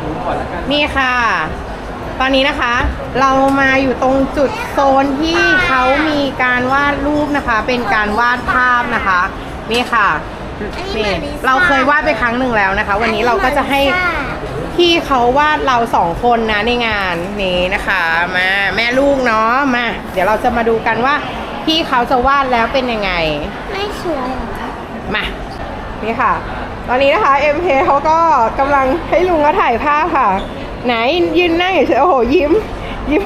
หนูก่อนแล้วกันนี่ค่ะ ตอนนี้นะคะ เรามาอยู่ตรงจุดโซนที่เขามีการวาดรูปนะคะ เป็นการวาดภาพนะคะ นี่ค่ะนี่เราเคยวาดไปครั้งหนึ่งแล้วนะคะ วันนี้เราก็จะให้พี่เขาวาดเราสองคนนะในงานนี้นะคะ มาแม่ลูกเนาะมา เดี๋ยวเราจะมาดูกันว่า พี่เขาจะวาดแล้วเป็นยังไง ไม่สวยเหรอมา นี่ค่ะ ตอนนี้นะคะ MK เขาก็กำลังให้ลุงก็ถ่ายภาพค่ะ ไหนยืนนั่งเฉยโอ้โหยิ้ม ยิ้ม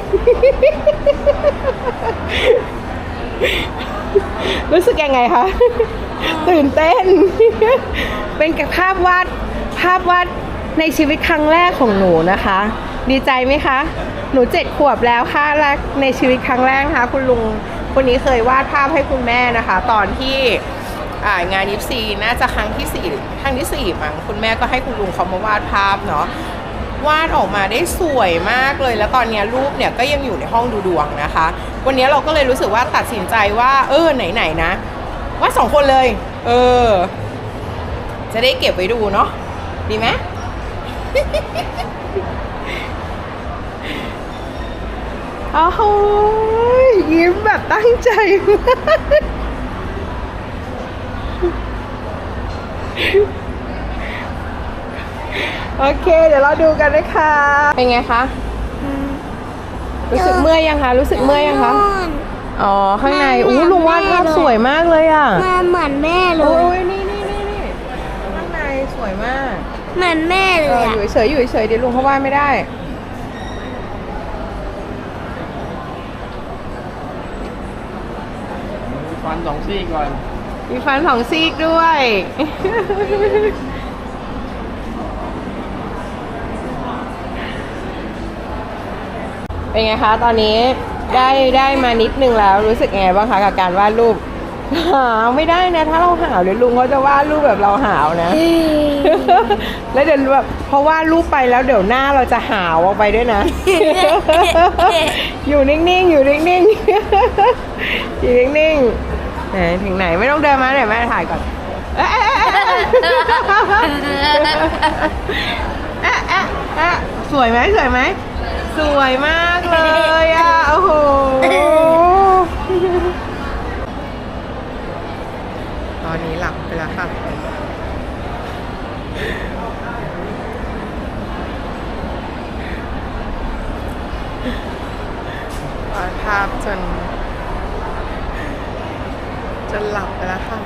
รู้สึกยังไงคะ ตื่นเต้น เป็นภาพวาดภาพวาดในชีวิตครั้งแรกของหนูนะคะ ดีใจไหมคะ หนูเจ็ดขวบแล้วค่ะแรกในชีวิตครั้งแรกนะคะ คุณลุงคนนี้เคยวาดภาพให้คุณแม่นะคะ ตอนที่ งานยิปซีน่าจะครั้งที่สี่ครั้งที่สี่มั้งคุณแม่ก็ให้คุณลุงเขามาวาดภาพเนาะวาดออกมาได้สวยมากเลย แล้วตอนเนี้ยรูปเนี่ยก็ยังอยู่ในห้องดูดวงนะคะ วันนี้เราก็เลยรู้สึกว่าตัดสินใจว่า เออไหนๆนะวาดสองคนเลย เออ จะได้เก็บไว้ดูเนาะดีไหมโอ้โหยิ้มแบบตั้งใจมาก โอเค เดี๋ยวเราดูกันนะคะ เป็นไงคะ รู้สึกเมื่อยยังคะ รู้สึกเมื่อยยังคะ อ๋อ ข้างใน อู้ลุงวาดภาพสวยมากเลยอะมาเหมือนแม่เลโอ้ยยนี่นี่นี่นี่ข้างในสวยมาก เหมือนแม่เลเออยอะอยู่เฉยๆอยู่เฉยๆเดี๋ยวลุงเขาวาดไม่ได้ฟันสองซี่ก่อน มีฟันสองซีกด้วย เป็นไงคะ ตอนนี้ได้ได้มานิดนึงแล้วรู้สึกไงบ้างคะกับการวาดรูปหาวไม่ได้นะ ถ้าเราหาวเดี๋ยวลุงเขาจะวาดรูปแบบเราหาวนะ แล้วเดี๋ยวแบบเพราะวาดรูปไปแล้วเดี๋ยวหน้าเราจะหาวออกไปด้วยนะ อยู่นิ่งๆ อยู่นิ่งๆ อยู่นิ่งๆ ไหนถึงไหนไม่ต้องเดินมาเดี๋ยวแม่ถ่ายก่อนเอ๊ะเอ๊ะเอ๊ะเอ๊ะเอ๊ะสวยไหมสวยไหมสวยมากเลยอะโอ้โหตอนนี้หลับไปแล้วค่ะวาดภาพจน จนหลับไปแล้วค่ะ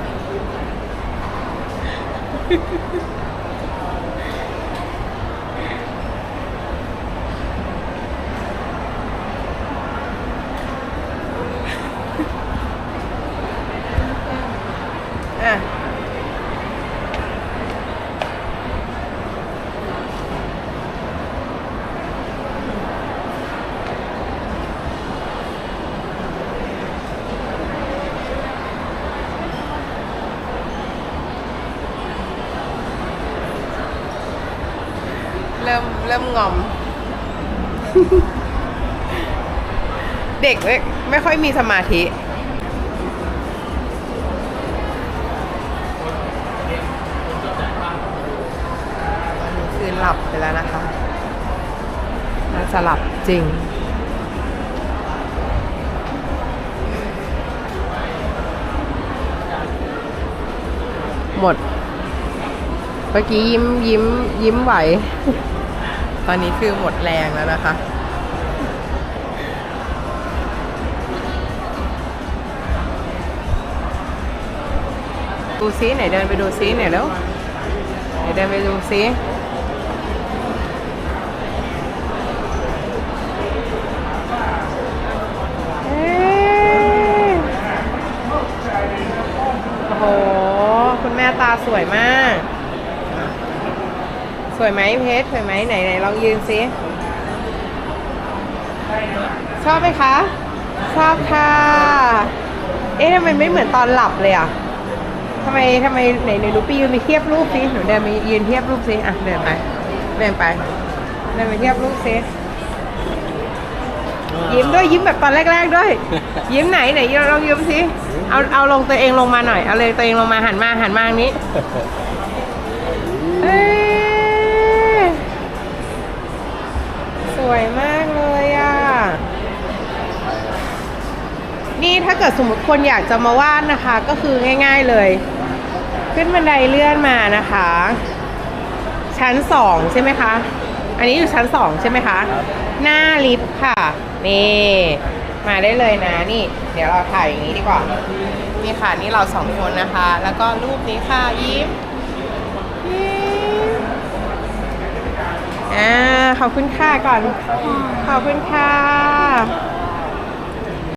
อะ เริ่มเริ่มงอม เด็กไม่ไม่ค่อยมีสมาธิตอนนี้คือหลับไปแล้วนะคะน่าจะหลับจริงหมด เมื่อกี้ยิ้มยิ้มยิ้มไหว ตอนนี้คือหมดแรงแล้วนะคะ ดูซิไหนเดินไปดูซิไหนแล้วไหนเดินไปดูซิเอ๊ะโอ้โห คุณแม่ตาสวยมาก สวยไหมเพชรสวยไหมไหนไหนลองยืนซิชอบไหมคะ ชอบค่ะ เอ๊ะทำไมไม่เหมือนตอนหลับเลยอะทำไมทำไมไหนไหนดูไปยืนไปเทียบรูปสิหนูเดินไปยืนเทียบรูปสิอะเดินไปเดินไปเดินไปเทียบรูปสิยิ้มด้วยยิ้มแบบตอนแรก ๆด้วย ยิ้มไหนไหนลองยิ้มสิเอาเอาลงตัวเองลงมาหน่อยเอาเลยตัวเองลงมาหันมาหันมาทางนี้ วยมากเลยอะ นี่ถ้าเกิดสมมติคนอยากจะมาว่าดนะคะ ก็คือง่ายๆเลย ขึ้นบันไดเลื่อนมานะคะ ชั้นสองใช่ไหมคะ อันนี้อยู่ชั้นสองใช่ไหมคะ หน้าลิฟต์ค่ะ นี่ มาได้เลยนะนี่ เดี๋ยวเราถ่ายอย่างนี้ดีกว่า นี่ค่ะนี่เราสองคนนะคะ แล้วก็รูปนี้ค่ะยิ้ม อ่าขอบคุณค่ะก่อน ขอบคุณค่ะ